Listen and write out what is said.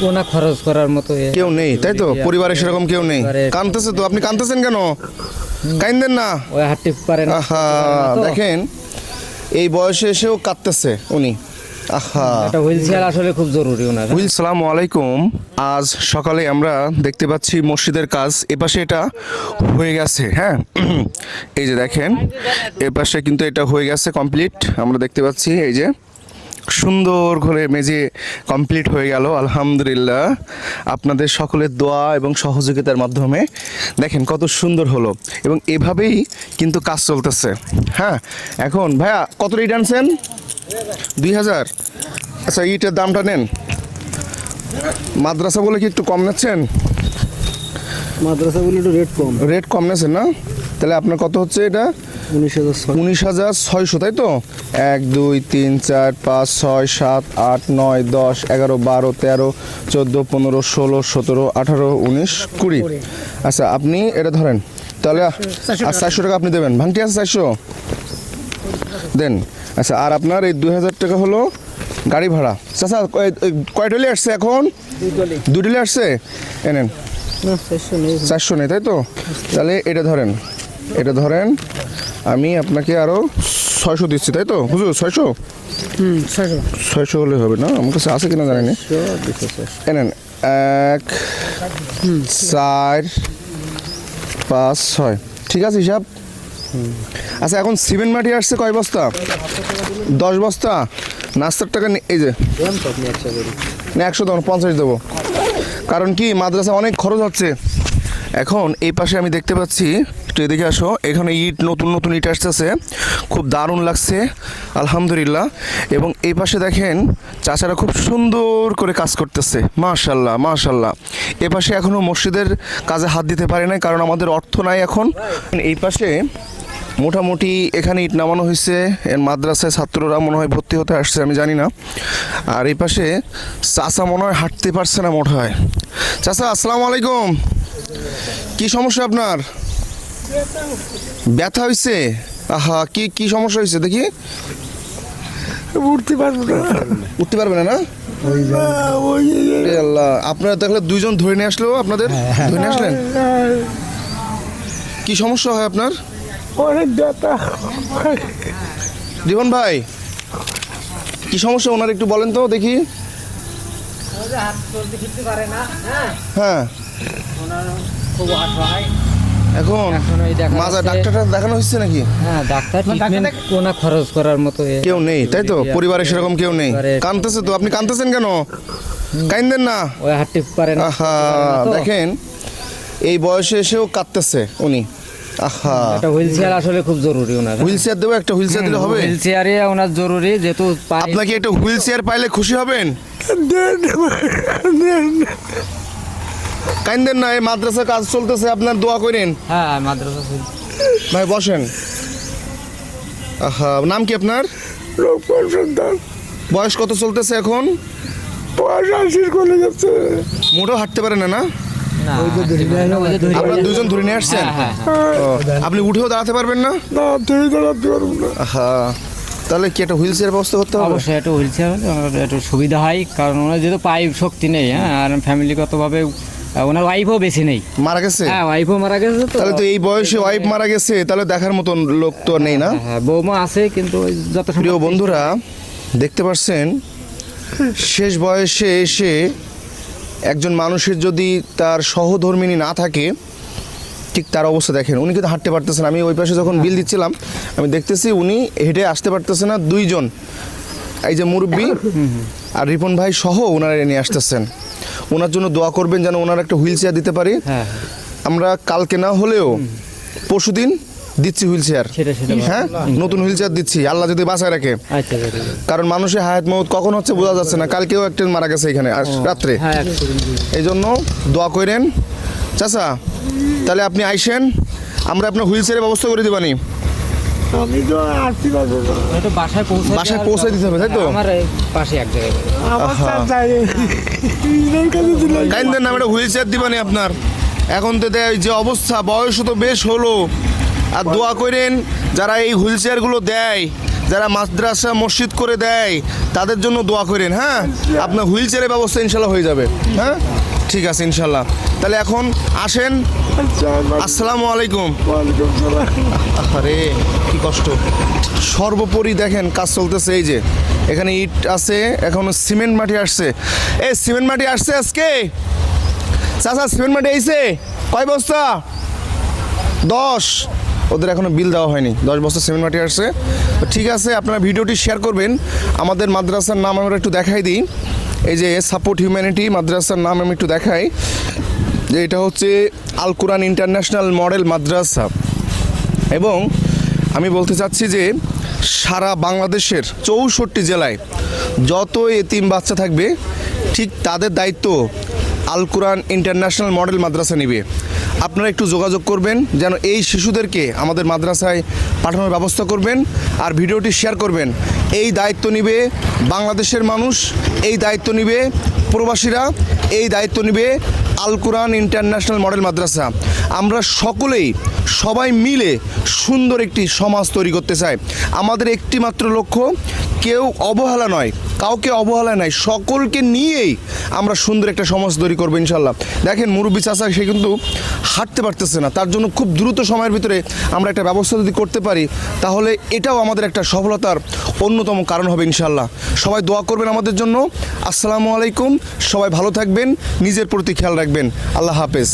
কোনা খরচ করার মতো কেউ নেই তাই তো? পরিবারে সেরকম কেউ নেই। কানতেছে তো? আপনি কানতেছেন কেন? কাইন্দেন না। ওই হাঁটতে পারে না। দেখেন এই বয়সে এসেও কাঁদতেছে উনি। আহা। একটা আসলে খুব জরুরি ওনার। উইল সালাম আলাইকুম। আজ সকালে আমরা দেখতে পাচ্ছি মসজিদের কাজ। এপাশে এটা হয়ে গেছে হ্যাঁ? এই যে দেখেন এপাশে কিন্তু এটা হয়ে গেছে কমপ্লিট। আমরা দেখতে পাচ্ছি এই যে সুন্দর করে মেজে কমপ্লিট হয়ে গেল আলহামদুলিল্লাহ। আপনাদের সকলের দোয়া এবং সহযোগিতার মাধ্যমে দেখেন কত সুন্দর হলো। এবং এভাবেই কিন্তু কাজ চলতেছে। হ্যাঁ এখন ভাইয়া কত রেট আনছেন? দুই হাজার। আচ্ছা ইটের দামটা নেন। মাদ্রাসা বলে কি একটু কম নিচ্ছেন? মাদ্রাসাগুলো একটু রেট কম। রেট কম নিয়েছেন না? তাহলে আপনার কত হচ্ছে এটা? উনিশ হাজার ছয়শো। তাই তো? এক দুই তিন চার পাঁচ ছয় সাত আট নয় দশ এগারো বারো তেরো চোদ্দ পনেরো ষোলো সতেরো আঠারো উনিশ কুড়ি। আচ্ছা আপনি এটা ধরেন তাহলে আর চারশো টাকা। আপনি দেবেন। ভাঙটি আছে চারশো? দেন। আচ্ছা আর আপনার এই দুই হাজার টাকা হলো গাড়ি ভাড়া। চাচা কয়- টলি আসছে এখন? দুই টলি। আসছে? এনেন চারশো নেই। চারশো নেই তাই তো? তাহলে এটা ধরেন। এটা ধরেন আমি আপনাকে আরও ছয়শো দিচ্ছি তাই তো? বুঝলো ছয়শো? হুম ছয়শো। হলে হবে না? আমার কাছে আছে কিনা জানি না। এনেন এক চার পাঁচ ছয়। ঠিক আছে হিসাব? আচ্ছা এখন সিমেন্ট মাটি আসছে কয় বস্তা? দশ বস্তা? নাস্তার টাকা এই যে। না একশো তখন পঞ্চাশ দেবো। কারণ কি মাদ্রাসা অনেক খরচ হচ্ছে। এখন এই পাশে আমি দেখতে পাচ্ছি, একটু এদিকে আসো, এখানে ইট, নতুন নতুন ইট আসতেছে, খুব দারুণ লাগছে, আলহামদুলিল্লাহ। এবং এই পাশে দেখেন, চাচারা খুব সুন্দর করে কাজ করতেছে, মাশাল্লাহ মাশাল্লাহ। এ পাশে এখনও মসজিদের কাজে হাত দিতে পারে নাই, কারণ আমাদের অর্থ নাই এখন। এই পাশে মোটামুটি এখানে ইট নামানো হয়েছে, এর মাদ্রাসায় ছাত্ররা মনে হয় ভর্তি হতে আসছে, আমি জানি না। আর এই পাশে চাচা মনে হয় হাঁটতে পারছে না, মোট হয়। চাচা, আসসালামু আলাইকুম। কি সমস্যা আপনার? ব্যথা হয়েছে আহা কি কি সমস্যা হয়েছে দেখি। উঠতে পারব না। উঠতে পারবে না না? আল্লাহ আপনারা দেখলে দুইজন ধরে নিয়ে আসলো আপনাদের? ধরে নিয়ে আসলেন? কি সমস্যা হয় আপনার? অনেক ব্যথা। রিপন ভাই কি সমস্যা? ওনার একটু বলেন তো দেখি। হাত চলতে ফিরতে পারে না হ্যাঁ? হ্যাঁ। খুব এখন মাজা ডাক্তারটা দেখানো হচ্ছে নাকি? হ্যাঁ ডাক্তার ট্রিটমেন্ট কোনা খরচ করার মতো কেউ নেই তাই তো? পরিবারে সেরকম কেউ নেই। কানতেছে তো? আপনি কানতেছেন কেন? কাইন্দেন না। ওই হাঁটতে পারে না। দেখেন এই বয়সে এসেও কাঁদতেছে উনি। আহা। একটা হুইল চেয়ার আসলে খুব জরুরি ওনার। হুইল চেয়ার দেবো একটা হুইল চেয়ার দিলে হবে? হুইল চেয়ারে ওনার জরুরি যেহেতু আপনাকে একটা হুইল চেয়ার পাইলে খুশি হবেন? কাইন্দেন না এই মাদ্রাসা কাজ চলতেছে আপনার দোয়া করেন। হ্যাঁ মাদ্রাসা হুইল ভাই বসেন। আহা নাম কি আপনার? লোকপাল সন্তান। বয়স কত চলতেছে এখন? পয়সা শেষ করে যাচ্ছে। মোটেও হাঁটতে পারে না না? আপনারা দুজন ধরে নিয়ে আসছেন? হ্যাঁ, হ্যাঁ, আপনি উঠেও দাঁড়াতে পারবেন না? হ্যাঁ তাহলে কি একটা হুইল চেয়ার ব্যবস্থা করতে হবে? অবশ্যই একটা হুইল চেয়ার একটু সুবিধা হয় কারণ ওনার যেহেতু পায়ে শক্তি নেই হ্যাঁ আর ফ্যামিলিগতভাবে ওনার ওয়াইফও বেশি নেই। মারা গেছে? হ্যাঁ ওয়াইফও মারা গেছে তো। তাহলে তো এই বয়সে ওয়াইফ মারা গেছে তাহলে দেখার মতন লোক তো নেই না? হ্যাঁ বৌমা আছে কিন্তু যত প্রিয় বন্ধুরা দেখতে পাচ্ছেন শেষ বয়সে এসে একজন মানুষের যদি তার সহধর্মিনী না থাকে ঠিক তার অবস্থা দেখেন। উনি কিন্তু হাঁটতে পারতেছেন আমি ওই পাশে যখন বিল দিচ্ছিলাম আমি দেখতেছি উনি হেঁটে আসতে পারতেছে না দুইজন। এই যে মুরব্বী আর রিপন ভাই সহ ওনারা নিয়ে আসতেছেন। ওনার জন্য দোয়া করবেন যেন ওনার একটা হুইল চেয়ার দিতে পারি। হ্যাঁ। আমরা কালকে না হলেও পরশুদিন দিচ্ছি হুইল চেয়ার হ্যাঁ? নতুন হুইল চেয়ার দিচ্ছি আল্লাহ যদি বাঁচায় রাখে। আচ্ছা আচ্ছা। কারণ মানুষের হায়াত মৌত কখন হচ্ছে বোঝা যাচ্ছে না। কালকেও একটা মারা গেছে এখানে রাত্রে। হ্যাঁ। এই জন্য দোয়া করেন। চাচা তাহলে আপনি আইসেন আমরা আপনার হুইল চেয়ারের ব্যবস্থা করে দিবানি। আমি তো বাসায় পৌঁছে বাসায় পৌঁছে দিতে হবে, তাই তো? আমার পাশে এক জায়গায় নামে হুইল চেয়ার দিবানি আপনার। এখন তো দেয় যে অবস্থা বয়স তো বেশ হলো। আর দোয়া করেন যারা এই হুইল চেয়ারগুলো দেয় যারা মাদ্রাসা মসজিদ করে দেয় তাদের জন্য দোয়া করেন হ্যাঁ? আপনার হুইল চেয়ারের ব্যবস্থা ইনশাল্লাহ হয়ে যাবে হ্যাঁ? ঠিক আছে, ইনশাল্লাহ। তাহলে এখন আসেন। আসসালামু আলাইকুম। আরে, কি কষ্ট। সর্বোপরি দেখেন কাজ চলতেছে, এই যে। এখানে ইট আছে, এখন সিমেন্ট মাটি আসছে। এই সিমেন্ট মাটি আসছে আজকে? চাচা, সিমেন্ট মাটি আইছে? কয় বস্তা? দশ। ওদের এখনও বিল দেওয়া হয়নি। দশ বস্তা সিমেন্ট মাটি আসছে। ঠিক আছে, আপনারা ভিডিওটি শেয়ার করবেন। আমাদের মাদ্রাসার নাম আমরা একটু দেখাই দিই। এই যে সাপোর্ট হিউম্যানিটি মাদ্রাসার নাম আমি একটু দেখাই। যে এটা হচ্ছে আল কোরআন ইন্টারন্যাশনাল মডেল মাদ্রাসা। এবং আমি বলতে চাচ্ছি যে সারা বাংলাদেশের চৌষট্টি জেলায় যত এতিম বাচ্চা থাকবে, ঠিক তাদের দায়িত্ব আল কোরআন ইন্টারন্যাশনাল মডেল মাদ্রাসা নিবে। আপনারা একটু যোগাযোগ করবেন, যেন এই শিশুদেরকে আমাদের মাদ্রাসায় পাঠানোর ব্যবস্থা করবেন আর ভিডিওটি শেয়ার করবেন। এই দায়িত্ব নিবে বাংলাদেশের মানুষ, এই দায়িত্ব নিবে প্রবাসীরা, এই দায়িত্ব নিবে আল কোরআন ইন্টারন্যাশনাল মডেল মাদ্রাসা। আমরা সকলেই সবাই মিলে সুন্দর একটি সমাজ তৈরি করতে চাই। আমাদের একটি মাত্র লক্ষ্য, কেউ অবহেলা নয়, কাউকে অবহেলা নাই, সকলকে নিয়েই আমরা সুন্দর একটা সমাজ তৈরি করব ইনশাল্লাহ দেখেন, মুরব্বী চাষা সে কিন্তু হাঁটতে পারতেছে না। তার জন্য খুব দ্রুত সময়ের ভিতরে আমরা একটা ব্যবস্থা যদি করতে পারি, তাহলে এটাও আমাদের একটা সফলতার অন্যতম কারণ হবে ইনশাল্লাহ সবাই দোয়া করবেন আমাদের জন্য। আসসালামু আলাইকুম। সবাই ভালো থাকবেন। নিজের প্রতি খেয়াল রাখবেন। আল্লাহ হাফেজ।